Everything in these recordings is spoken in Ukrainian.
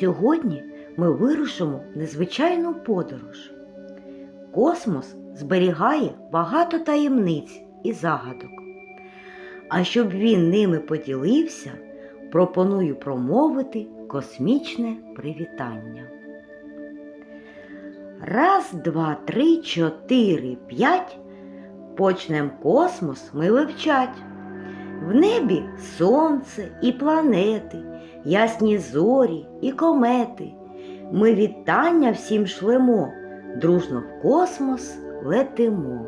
Сьогодні ми вирушимо в незвичайну подорож. Космос зберігає багато таємниць і загадок. А щоб він ними поділився, пропоную промовити космічне привітання. Раз, два, три, чотири, п'ять. Почнем космос ми вивчать. В небі сонце і планети, ясні зорі і комети. Ми вітання всім шлемо, дружно в космос летимо.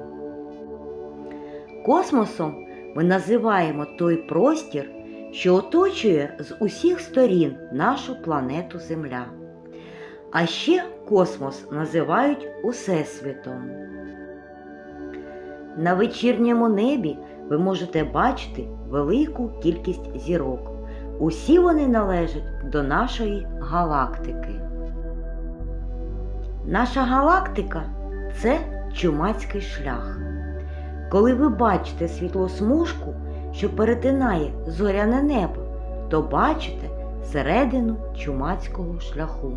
Космосом ми називаємо той простір, що оточує з усіх сторін нашу планету Земля. А ще космос називають Усесвітом. На вечірньому небі ви можете бачити велику кількість зірок. Усі вони належать до нашої галактики. Наша галактика це чумацький шлях. Коли ви бачите світлосмужку, що перетинає зоряне небо, то бачите середину чумацького шляху.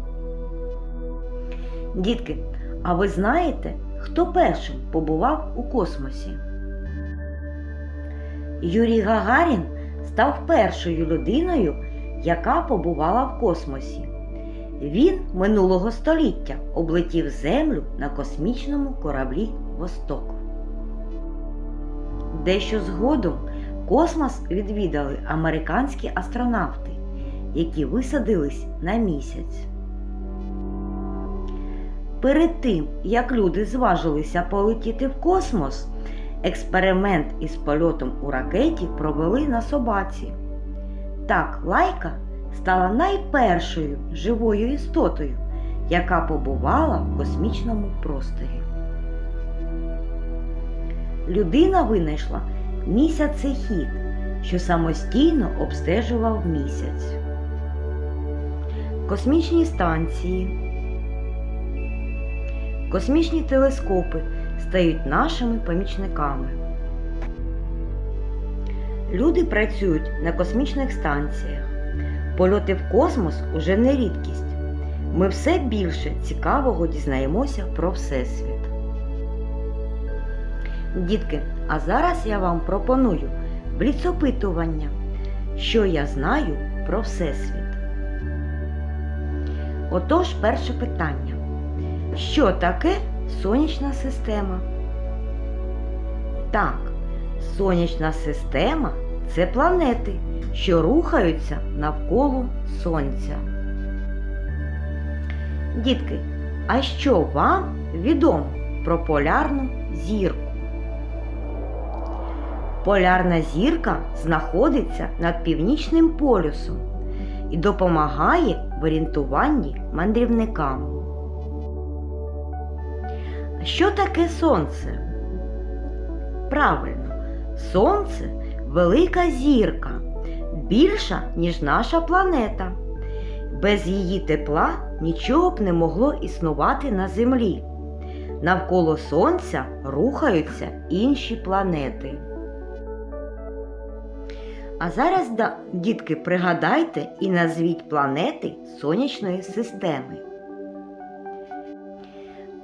Дітки, а ви знаєте, хто першим побував у космосі? Юрій Гагарін став першою людиною, яка побувала в космосі. Він минулого століття облетів Землю на космічному кораблі Восток. Дещо згодом космос відвідали американські астронавти, які висадились на місяць. Перед тим, як люди зважилися полетіти в космос, експеримент із польотом у ракеті провели на собаці. Так, лайка стала найпершою живою істотою, яка побувала в космічному просторі. Людина винайшла місяцехід, що самостійно обстежував місяць. Космічні станції. Космічні телескопи стають нашими помічниками. Люди працюють на космічних станціях. Польоти в космос уже не рідкість. Ми все більше цікавого дізнаємося про Всесвіт. Дітки, а зараз я вам пропоную бліцопитування, що я знаю про Всесвіт. Отож, перше питання. Що таке сонячна система? Так, сонячна система це планети, що рухаються навколо Сонця. Дітки, а що вам відомо про полярну зірку? Полярна зірка знаходиться над північним полюсом і допомагає в орієнтуванні мандрівникам. Що таке сонце? Правильно, сонце велика зірка, більша, ніж наша планета. Без її тепла нічого б не могло існувати на Землі. Навколо Сонця рухаються інші планети. А зараз, дітки, пригадайте і назвіть планети сонячної системи.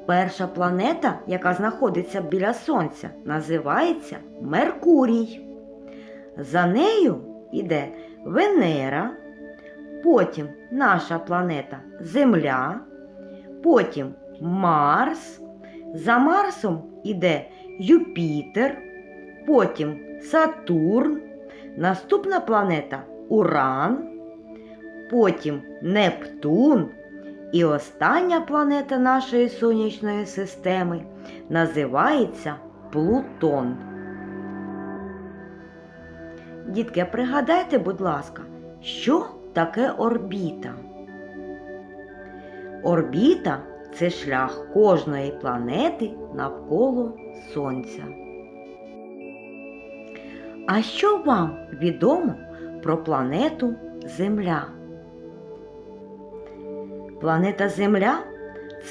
Перша планета, яка знаходиться біля Сонця, називається Меркурій. За нею йде Венера, потім наша планета Земля, потім Марс. За Марсом йде Юпітер, потім Сатурн, наступна планета Уран, потім Нептун. І остання планета нашої сонячної системи називається Плутон. Дітки, пригадайте, будь ласка, що таке орбіта? Орбіта це шлях кожної планети навколо Сонця. А що вам відомо про планету Земля? Планета Земля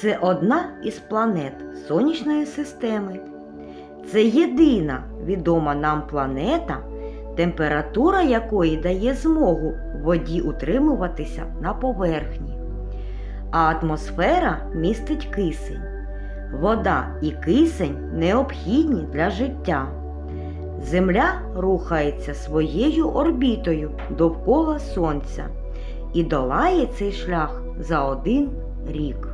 це одна із планет Сонячної системи. Це єдина відома нам планета, температура якої дає змогу воді утримуватися на поверхні. а атмосфера містить кисень. Вода і кисень необхідні для життя. Земля рухається своєю орбітою довкола Сонця і долає цей шлях за один рік.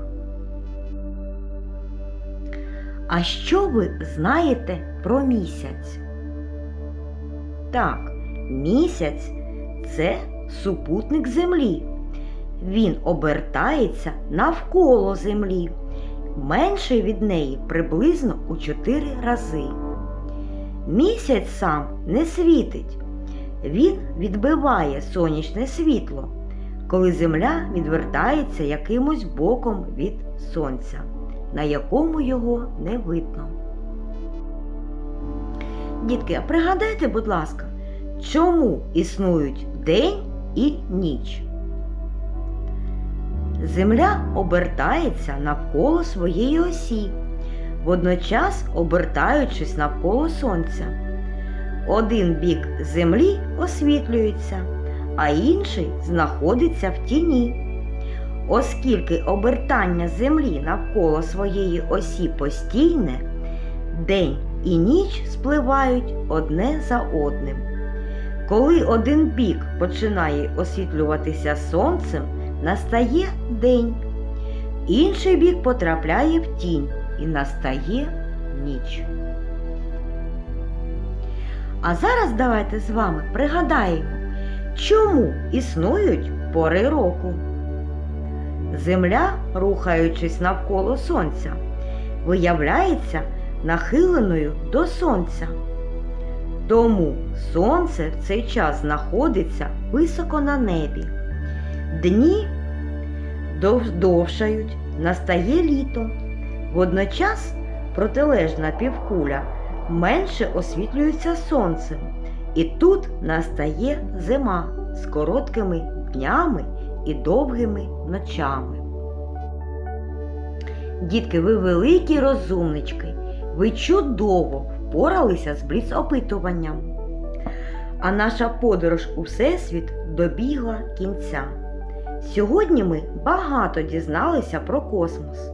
А що ви знаєте про місяць? Так, місяць це супутник Землі. Він обертається навколо Землі, менший від неї приблизно у 4 рази. Місяць сам не світить. Він відбиває сонячне світло, коли Земля відвертається якимось боком від Сонця, на якому його не видно. Дітки, а пригадайте, будь ласка, чому існують день і ніч? Земля обертається навколо своєї осі, водночас обертаючись навколо Сонця. Один бік Землі освітлюється, а інший знаходиться в тіні. Оскільки обертання Землі навколо своєї осі постійне, день і ніч спливають одне за одним. Коли один бік починає освітлюватися сонцем, настає день, інший бік потрапляє в тінь і настає ніч. А зараз давайте з вами пригадаємо, чому існують пори року. Земля, рухаючись навколо Сонця, виявляється нахиленою до Сонця. Тому Сонце в цей час знаходиться високо на небі. Дні довшають, настає літо. Водночас протилежна півкуля менше освітлюється сонцем, і тут настає зима з короткими днями і довгими ночами. Дітки, ви великі розумнички, ви чудово впоралися з бліц-опитуванням. А наша подорож у Всесвіт добігла кінця. Сьогодні ми багато дізналися про космос.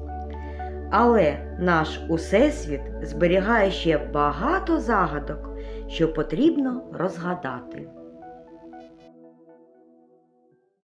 Але наш Усесвіт зберігає ще багато загадок, що потрібно розгадати.